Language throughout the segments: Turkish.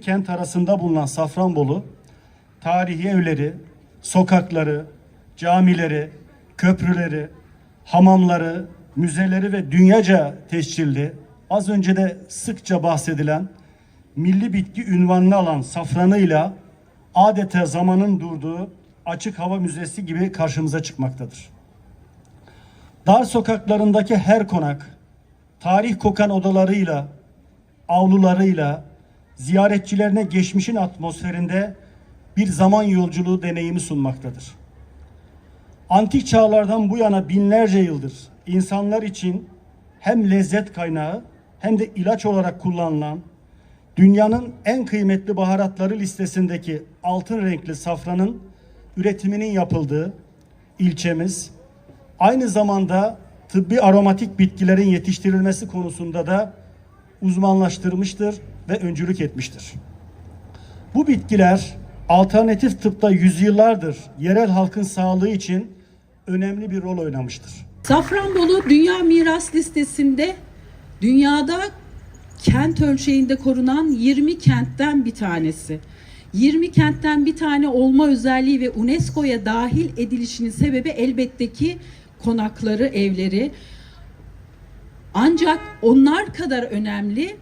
kent arasında bulunan Safranbolu, tarihi evleri, sokakları, camileri, köprüleri, hamamları, müzeleri ve dünyaca tescilli, az önce de sıkça bahsedilen milli bitki ünvanını alan safranıyla adeta zamanın durduğu açık hava müzesi gibi karşımıza çıkmaktadır. Dar sokaklarındaki her konak, tarih kokan odalarıyla, avlularıyla, ziyaretçilerine geçmişin atmosferinde bir zaman yolculuğu deneyimi sunmaktadır. Antik çağlardan bu yana binlerce yıldır insanlar için hem lezzet kaynağı hem de ilaç olarak kullanılan dünyanın en kıymetli baharatları listesindeki altın renkli safranın üretiminin yapıldığı ilçemiz aynı zamanda tıbbi aromatik bitkilerin yetiştirilmesi konusunda da uzmanlaştırmıştır ve öncülük etmiştir. Bu bitkiler alternatif tıpta yüzyıllardır yerel halkın sağlığı için önemli bir rol oynamıştır. Safranbolu Dünya Miras Listesi'nde dünyada kent ölçeğinde korunan 20 kentten bir tanesi. 20 kentten bir tane olma özelliği ve UNESCO'ya dahil edilişinin sebebi elbette ki konakları, evleri. Ancak onlar kadar önemli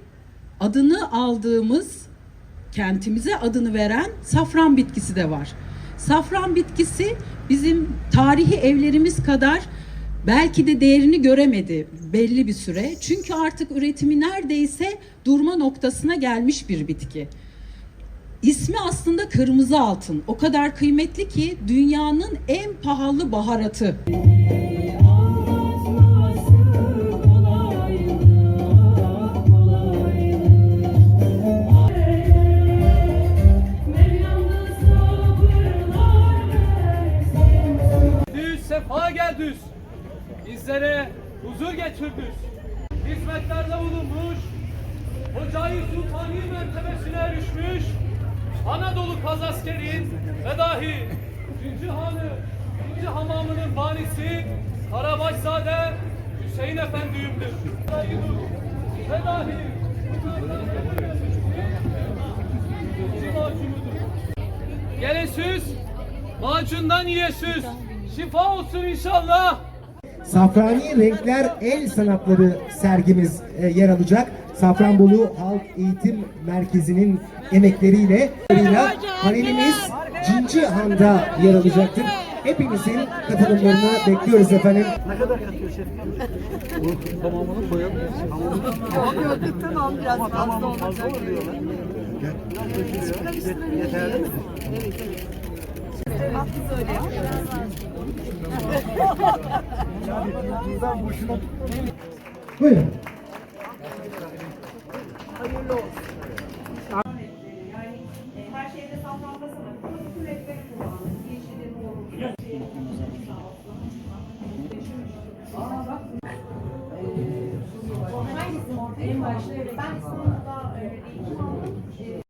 adını aldığımız kentimize adını veren safran bitkisi de var. Safran bitkisi bizim tarihi evlerimiz kadar belki de değerini göremedi belli bir süre. Çünkü artık üretimi neredeyse durma noktasına gelmiş bir bitki. İsmi aslında kırmızı altın. O kadar kıymetli ki dünyanın en pahalı baharatı. Düz sefa geldüz. Bizlere huzur getirdüz. Hizmetlerde bulunmuş. Hocayı Sultani mertebesine erişmiş. Anadolu Kazasker'in ve dahi Üçüncü Hanı, İkinci Hamamı'nın banisi Karabaşzade Hüseyin Efendi'yimdir. Ve dahi. Gelesüz, macundan yiyesüz. Şifa olsun inşallah. Safrani Renkler El Sanatları sergimiz e, yer alacak. Safranbolu Halk Eğitim Merkezi'nin emekleriyle panelimiz Cinci Han'da yer alacaktır. Hepinizin katılımlarını bekliyoruz efendim. Tamam biraz fazla olacak. Buyurun. Yani e, her şeyde safranla sanat. Bütün renkleri kullandık. Yeşili, moru, olsun. Hangisi? Ben İstanbul'da eğitim aldım. E,